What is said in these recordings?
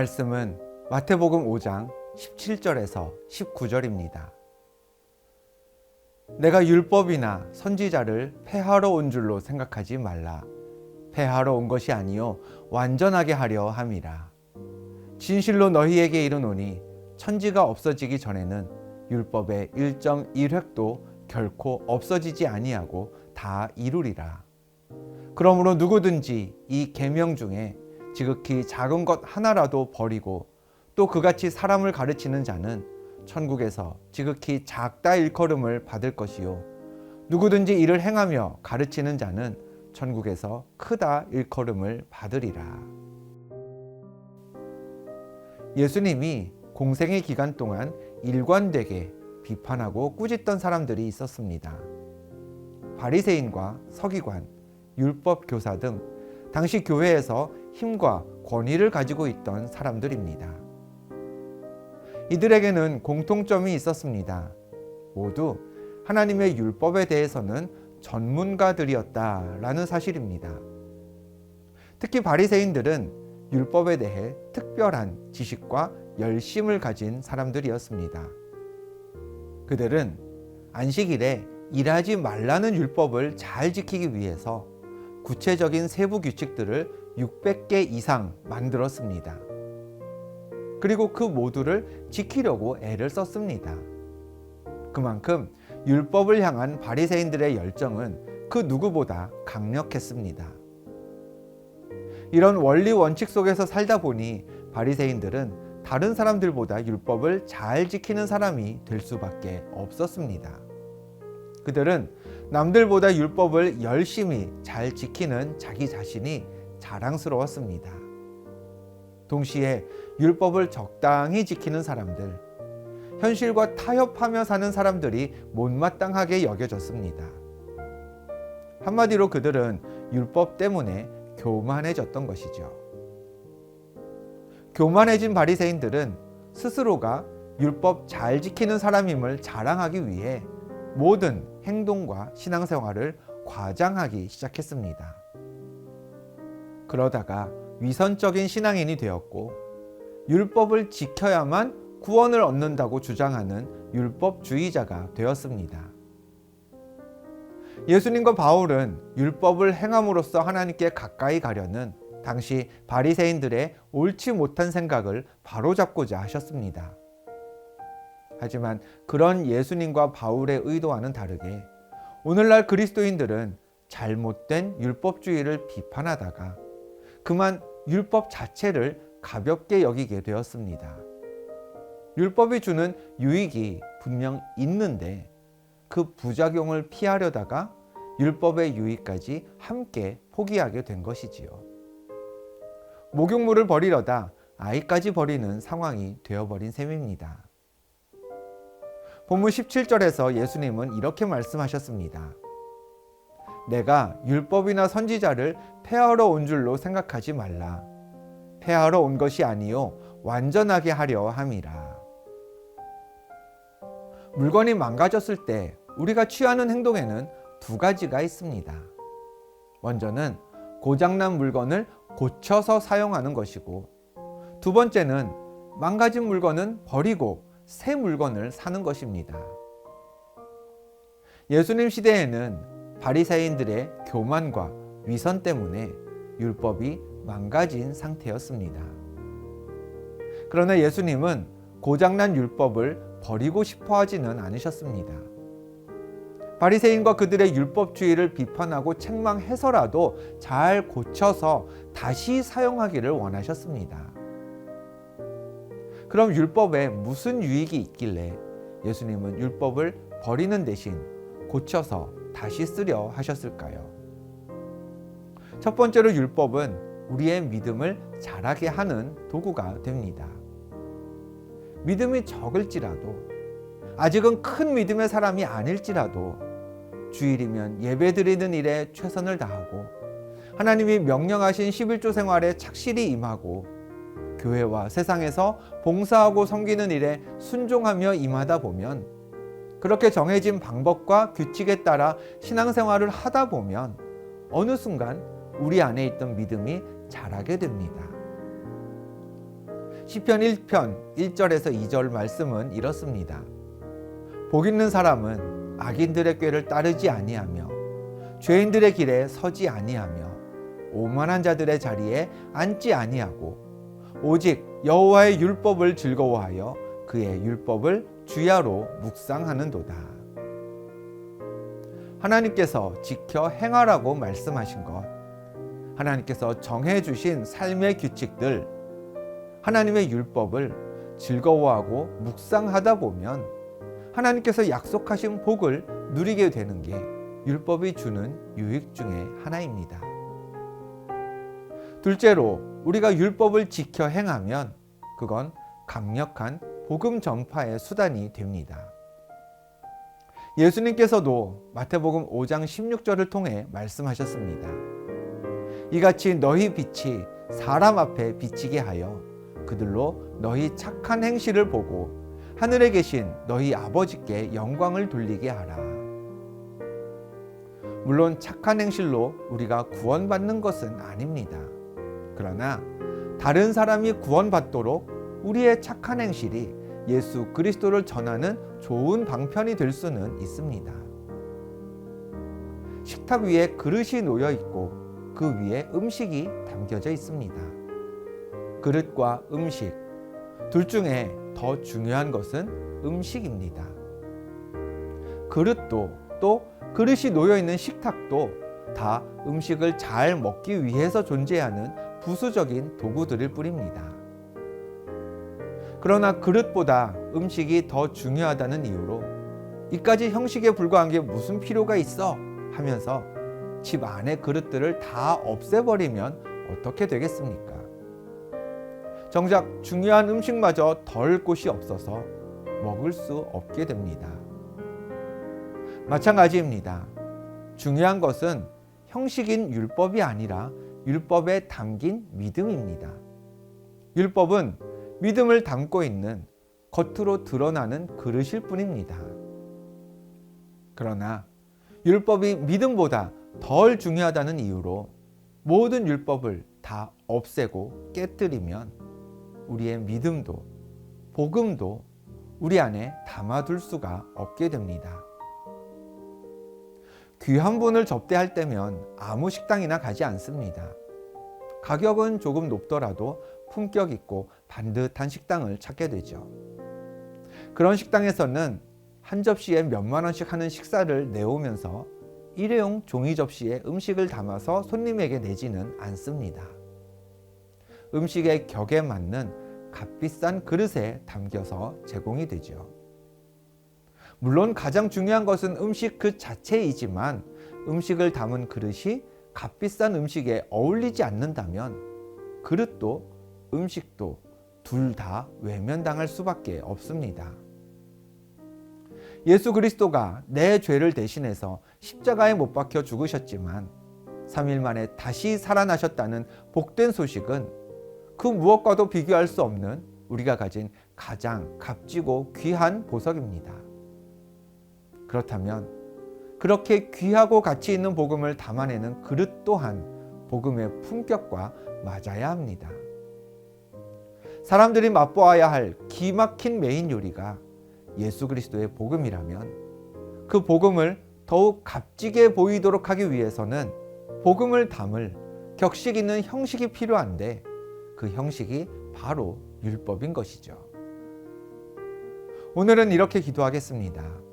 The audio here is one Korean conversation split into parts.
말씀은 마태복음 5장 17절에서 19절입니다. 내가 율법이나 선지자를 폐하러 온 줄로 생각하지 말라. 폐하러 온 것이 아니요 완전하게 하려 함이라. 진실로 너희에게 이르노니 천지가 없어지기 전에는 율법의 1.1획도 결코 없어지지 아니하고 다 이루리라. 그러므로 누구든지 이 계명 중에 지극히 작은 것 하나라도 버리고 또 그같이 사람을 가르치는 자는 천국에서 지극히 작다 일컬음을 받을 것이요 누구든지 이를 행하며 가르치는 자는 천국에서 크다 일컬음을 받으리라. 예수님이 공생의 기간 동안 일관되게 비판하고 꾸짖던 사람들이 있었습니다. 바리새인과 서기관, 율법 교사 등 당시 교회에서 힘과 권위를 가지고 있던 사람들입니다. 이들에게는 공통점이 있었습니다. 모두 하나님의 율법에 대해서는 전문가들이었다라는 사실입니다. 특히 바리새인들은 율법에 대해 특별한 지식과 열심을 가진 사람들이었습니다. 그들은 안식일에 일하지 말라는 율법을 잘 지키기 위해서 구체적인 세부 규칙들을 600개 이상 만들었습니다. 그리고 그 모두를 지키려고 애를 썼습니다. 그만큼 율법을 향한 바리새인들의 열정은 그 누구보다 강력했습니다. 이런 원리 원칙 속에서 살다 보니 바리새인들은 다른 사람들보다 율법을 잘 지키는 사람이 될 수밖에 없었습니다. 그들은 남들보다 율법을 열심히 잘 지키는 자기 자신이 자랑스러웠습니다. 동시에 율법을 적당히 지키는 사람들, 현실과 타협하며 사는 사람들이 못마땅하게 여겨졌습니다. 한마디로 그들은 율법 때문에 교만해졌던 것이죠. 교만해진 바리새인들은 스스로가 율법 잘 지키는 사람임을 자랑하기 위해 모든 행동과 신앙생활을 과장하기 시작했습니다. 그러다가 위선적인 신앙인이 되었고 율법을 지켜야만 구원을 얻는다고 주장하는 율법주의자가 되었습니다. 예수님과 바울은 율법을 행함으로써 하나님께 가까이 가려는 당시 바리새인들의 옳지 못한 생각을 바로잡고자 하셨습니다. 하지만 그런 예수님과 바울의 의도와는 다르게 오늘날 그리스도인들은 잘못된 율법주의를 비판하다가 그만 율법 자체를 가볍게 여기게 되었습니다. 율법이 주는 유익이 분명 있는데 그 부작용을 피하려다가 율법의 유익까지 함께 포기하게 된 것이지요. 목욕물을 버리려다 아이까지 버리는 상황이 되어버린 셈입니다. 본문 17절에서 예수님은 이렇게 말씀하셨습니다. 내가 율법이나 선지자를 폐하러 온 줄로 생각하지 말라. 폐하러 온 것이 아니요 완전하게 하려 함이라. 물건이 망가졌을 때 우리가 취하는 행동에는 두 가지가 있습니다. 먼저는 고장난 물건을 고쳐서 사용하는 것이고 두 번째는 망가진 물건은 버리고 새 물건을 사는 것입니다. 예수님 시대에는 바리새인들의 교만과 위선 때문에 율법이 망가진 상태였습니다. 그러나 예수님은 고장난 율법을 버리고 싶어 하지는 않으셨습니다. 바리새인과 그들의 율법주의를 비판하고 책망해서라도 잘 고쳐서 다시 사용하기를 원하셨습니다. 그럼 율법에 무슨 유익이 있길래 예수님은 율법을 버리는 대신 고쳐서 다시 쓰려 하셨을까요? 첫 번째로 율법은 우리의 믿음을 자라게 하는 도구가 됩니다. 믿음이 적을지라도 아직은 큰 믿음의 사람이 아닐지라도 주일이면 예배 드리는 일에 최선을 다하고 하나님이 명령하신 11조 생활에 착실히 임하고 교회와 세상에서 봉사하고 섬기는 일에 순종하며 임하다 보면 그렇게 정해진 방법과 규칙에 따라 신앙생활을 하다 보면 어느 순간 우리 안에 있던 믿음이 자라게 됩니다. 시편 1편 1절에서 2절 말씀은 이렇습니다. 복 있는 사람은 악인들의 꾀를 따르지 아니하며 죄인들의 길에 서지 아니하며 오만한 자들의 자리에 앉지 아니하고 오직 여호와의 율법을 즐거워하여 그의 율법을 주야로 묵상하는도다. 하나님께서 지켜 행하라고 말씀하신 것, 하나님께서 정해 주신 삶의 규칙들, 하나님의 율법을 즐거워하고 묵상하다 보면 하나님께서 약속하신 복을 누리게 되는 게 율법이 주는 유익 중에 하나입니다. 둘째로 우리가 율법을 지켜 행하면 그건 강력한 복음 전파의 수단이 됩니다. 예수님께서도 마태복음 5장 16절을 통해 말씀하셨습니다. 이같이 너희 빛이 사람 앞에 비치게 하여 그들로 너희 착한 행실을 보고 하늘에 계신 너희 아버지께 영광을 돌리게 하라. 물론 착한 행실로 우리가 구원받는 것은 아닙니다. 그러나 다른 사람이 구원받도록 우리의 착한 행실이 예수 그리스도를 전하는 좋은 방편이 될 수는 있습니다. 식탁 위에 그릇이 놓여 있고 그 위에 음식이 담겨져 있습니다. 그릇과 음식 둘 중에 더 중요한 것은 음식입니다. 그릇도 또 그릇이 놓여 있는 식탁도 다 음식을 잘 먹기 위해서 존재하는 부수적인 도구들일 뿐입니다. 그러나 그릇보다 음식이 더 중요하다는 이유로 이까지 형식에 불과한 게 무슨 필요가 있어 하면서 집 안의 그릇들을 다 없애버리면 어떻게 되겠습니까? 정작 중요한 음식마저 덜 곳이 없어서 먹을 수 없게 됩니다. 마찬가지입니다. 중요한 것은 형식인 율법이 아니라 율법에 담긴 믿음입니다. 율법은 믿음을 담고 있는 겉으로 드러나는 그릇일 뿐입니다. 그러나 율법이 믿음보다 덜 중요하다는 이유로 모든 율법을 다 없애고 깨뜨리면 우리의 믿음도 복음도 우리 안에 담아둘 수가 없게 됩니다. 귀한 분을 접대할 때면 아무 식당이나 가지 않습니다. 가격은 조금 높더라도 품격 있고 반듯한 식당을 찾게 되죠. 그런 식당에서는 한 접시에 몇만 원씩 하는 식사를 내오면서 일회용 종이 접시에 음식을 담아서 손님에게 내지는 않습니다. 음식의 격에 맞는 값비싼 그릇에 담겨서 제공이 되죠. 물론 가장 중요한 것은 음식 그 자체이지만 음식을 담은 그릇이 값비싼 음식에 어울리지 않는다면 그릇도 음식도 둘 다 외면당할 수밖에 없습니다. 예수 그리스도가 내 죄를 대신해서 십자가에 못 박혀 죽으셨지만 3일 만에 다시 살아나셨다는 복된 소식은 그 무엇과도 비교할 수 없는 우리가 가진 가장 값지고 귀한 보석입니다. 그렇다면 그렇게 귀하고 가치 있는 복음을 담아내는 그릇 또한 복음의 품격과 맞아야 합니다. 사람들이 맛보아야 할 기막힌 메인 요리가 예수 그리스도의 복음이라면 그 복음을 더욱 값지게 보이도록 하기 위해서는 복음을 담을 격식 있는 형식이 필요한데 그 형식이 바로 율법인 것이죠. 오늘은 이렇게 기도하겠습니다.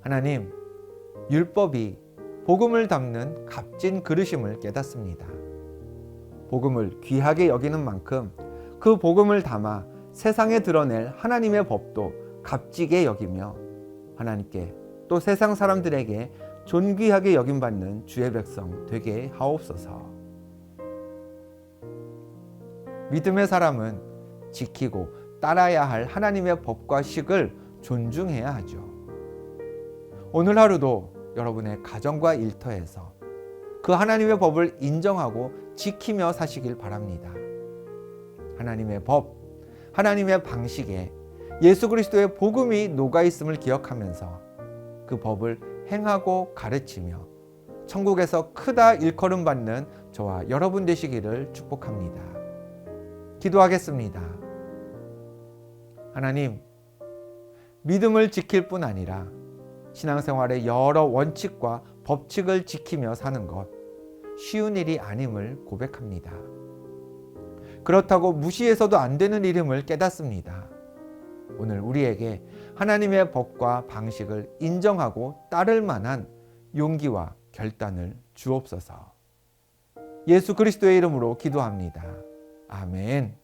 하나님, 율법이 복음을 담는 값진 그릇임을 깨닫습니다. 복음을 귀하게 여기는 만큼 그 복음을 담아 세상에 드러낼 하나님의 법도 값지게 여기며 하나님께 또 세상 사람들에게 존귀하게 여김받는 주의 백성 되게 하옵소서. 믿음의 사람은 지키고 따라야 할 하나님의 법과 식을 존중해야 하죠. 오늘 하루도 여러분의 가정과 일터에서 그 하나님의 법을 인정하고 지키며 사시길 바랍니다. 하나님의 법, 하나님의 방식에 예수 그리스도의 복음이 녹아 있음을 기억하면서 그 법을 행하고 가르치며 천국에서 크다 일컬음 받는 저와 여러분 되시기를 축복합니다. 기도하겠습니다. 하나님, 믿음을 지킬 뿐 아니라 신앙생활의 여러 원칙과 법칙을 지키며 사는 것 쉬운 일이 아님을 고백합니다. 그렇다고 무시해서도 안 되는 이름을 깨닫습니다. 오늘 우리에게 하나님의 법과 방식을 인정하고 따를 만한 용기와 결단을 주옵소서. 예수 그리스도의 이름으로 기도합니다. 아멘.